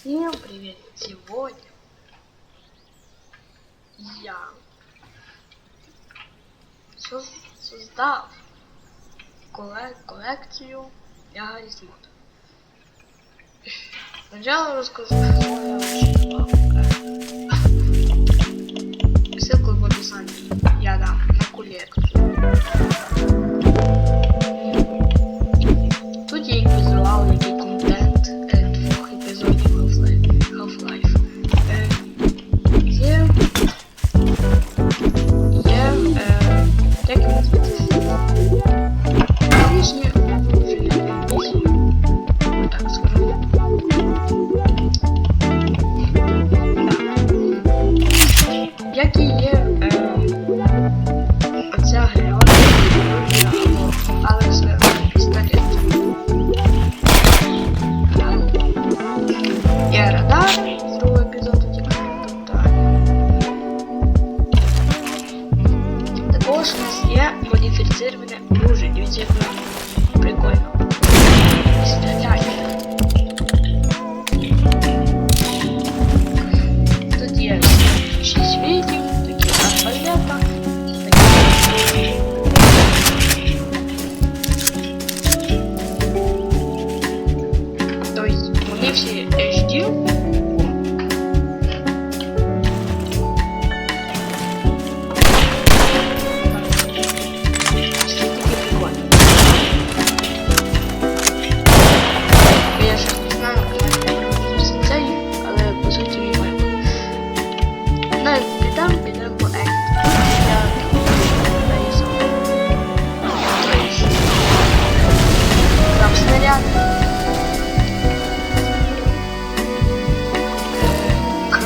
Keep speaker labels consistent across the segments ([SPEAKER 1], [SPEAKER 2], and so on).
[SPEAKER 1] Всем привет! Сегодня я создал коллекцию Ягарис Мод. Сначала расскажу, что я вообще Ссылку в описании я дам на коллекцию.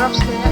[SPEAKER 1] upstairs.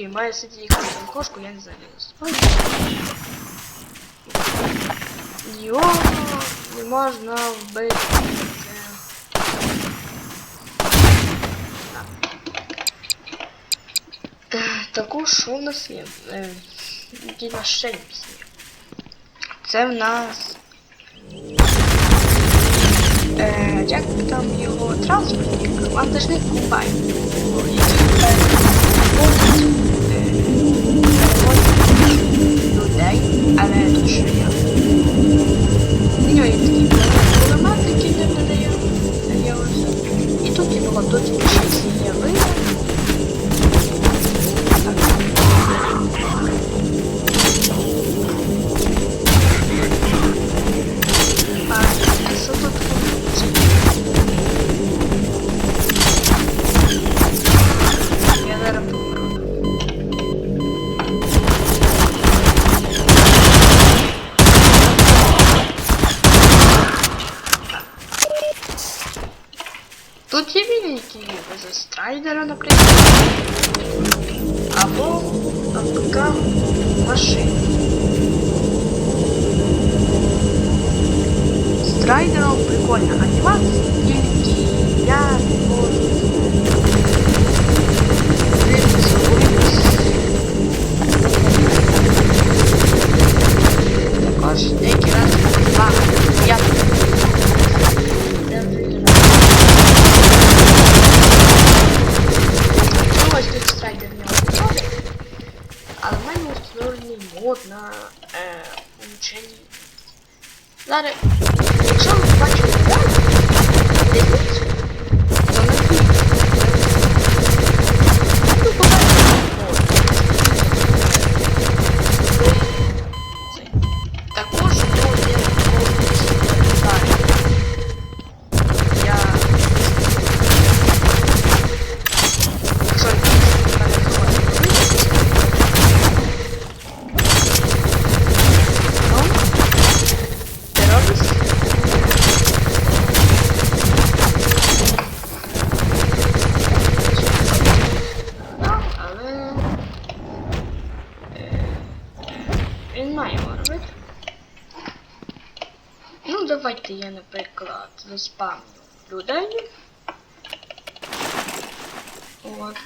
[SPEAKER 1] Суті, має сидіти там кошку, я не знаю. Його не можна вбити. Також що в нас є? Які нас ще пісні? Це в нас. Е, як там його транспортник? Вантажник Кубай. Людей, але тут що є? У Тут є великі без страйдера, наприклад. Або АПК машин. З трайдером прикольна анімація, тільки я не можу. дивитися мод на е, улучшення. Зараз, якщо бачите далі, дивіться, то на фільм. Ну, побачите мод. Це. Також у нього є повністю далі. Я... Якщо ви мене захочете Ну, ти робиш? Ну, але... е, Він має його робити. Ну, давайте я, наприклад, заспамлю людей. От.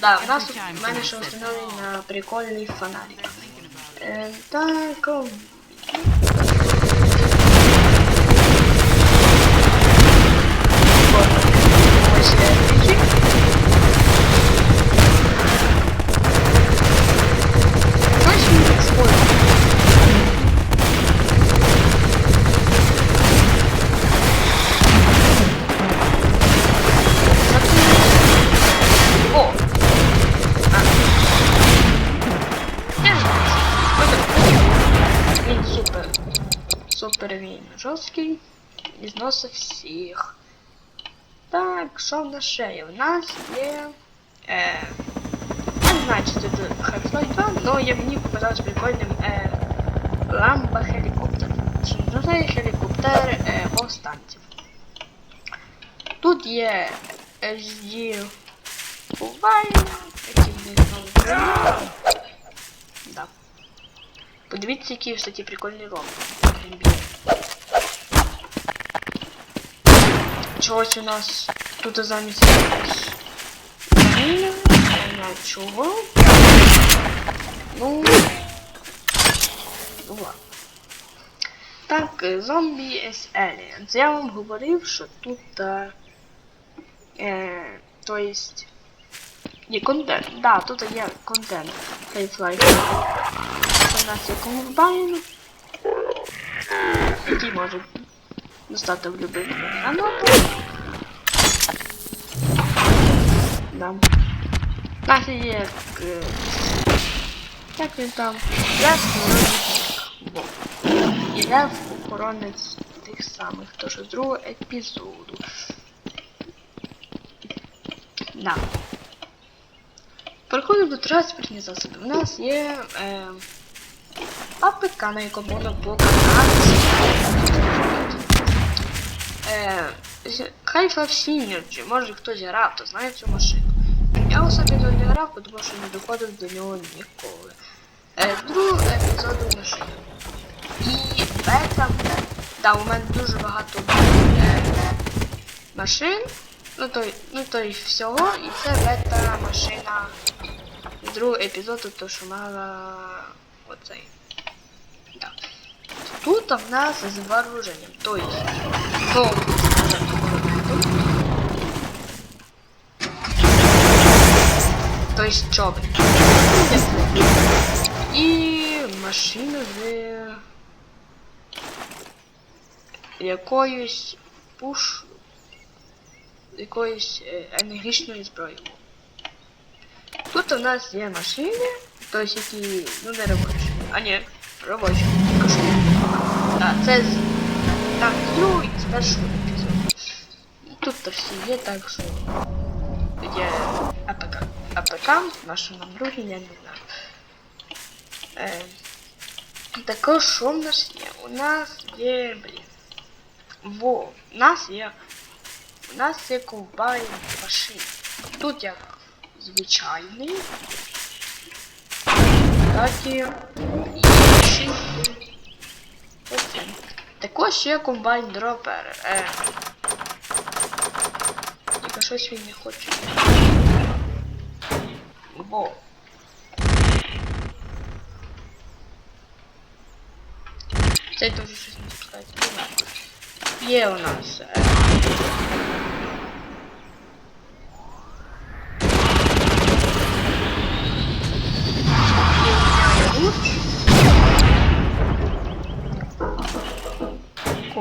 [SPEAKER 1] Да, в нас в мене ще
[SPEAKER 2] said,
[SPEAKER 1] встановлений
[SPEAKER 2] "Oh,
[SPEAKER 1] на прикольний фонарик.
[SPEAKER 2] thinking about it."
[SPEAKER 1] Е, так, Супер він жорсткий. І зносить всіх. Так, що в нас ще є? У нас є. Е, я не знаю, чи це Half-Life 2, але я мені показалось прикольним е, ламба хелікоптер. Чи називає хелікоптер е, повстанців. Тут є HD Буває, який не знову Да. Подивіться, який, кстати, прикольний ром. Він б'є. Чогось у нас тут замість міни, не чого. Ну, ну. Так, зомбі S Aliens. Я вам говорив, що тут, е, е, то есть, є контент. Да, тут є контент. Half-Life. Це у нас є комбайн, який може достати в любий гранату. Да. У нас є е, як він там? Лев Бо. І Лев охоронець тих самих, тож з другого епізоду. Да. Переходимо до транспортні засоби. У нас є. Е, АПК, на якому можна покататися. Хайфа в Сінерджі, може хтось грав, то знає цю машину. Я особливо не грав, тому що не доходив до нього ніколи. Е, другий епізод машини. І бета, да, у мене дуже багато е, машин, ну то, ну то й всього, і це бета машина з другого епізоду, то що мала оцей. Тут в нас з вооруженням, то есть ну, то есть чоби. І машина з якоюсь пуш якоюсь е, енергічною зброєю. Тут у нас є машини, тобто які ну не робочі. А ні, робочі. тільки А, це з так, другого і з першого епізоду. І тут то всі є, так що є АПК. АПК нашому другі, я не знаю. Е, також що в нас є? У нас є, блін. Во, у нас є. У нас є ковбай машин. Тут як звичайний. Так і ще оце. Також є комбайн дропер. Е. Тільки щось він не хоче. Бо. Це дуже щось не знаю. Є у нас. Е.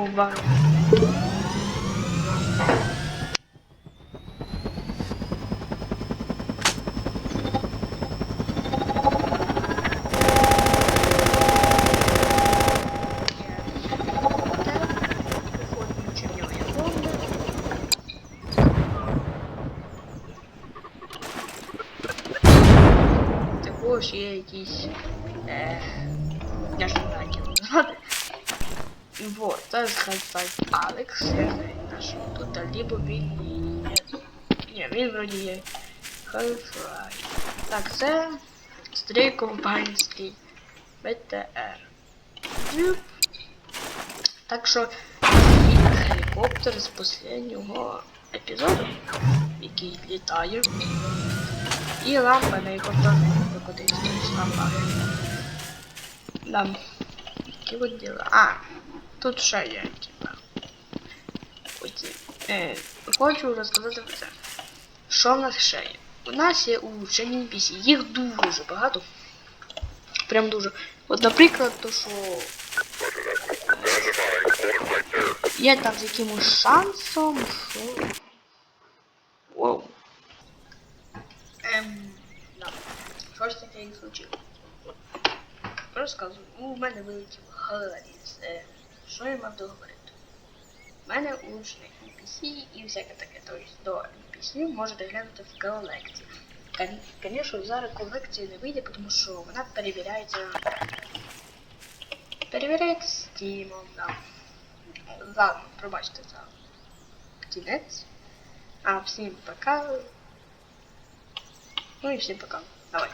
[SPEAKER 1] Ковбай. Також є якісь. Е, я ж не знаю, як його назвати. Вот, це Хальфайт Алекс, я знаю, наш тут либо він. Ні, він вроді є Хальфрай. Так, це старий компанський БТР. Так що гелікоптер з останнього епізоду, який літає. І лампа, на кудись тобто лампа. Да. Такі от діла. А, тут ще є, типа. Е, хочу розказати про це. Що в нас ще є? У нас є улучшені NPC. Їх дуже багато. Прям дуже. От, наприклад, то що. Є там з якимось шансом, що. Воу. Ем, да. Щось таке і случилось. Розказую. У мене вилетів Галаріс. Е, що я мав договорити? У мене улучшений NPC і всяке таке. Тобто до NPC можете глянути в колекції. Звісно, зараз колекція не вийде, тому що вона перевіряється. Перевіряється Steam, да. Ладно, пробачте за кінець. А всім пока. Ну і всім пока. Давай.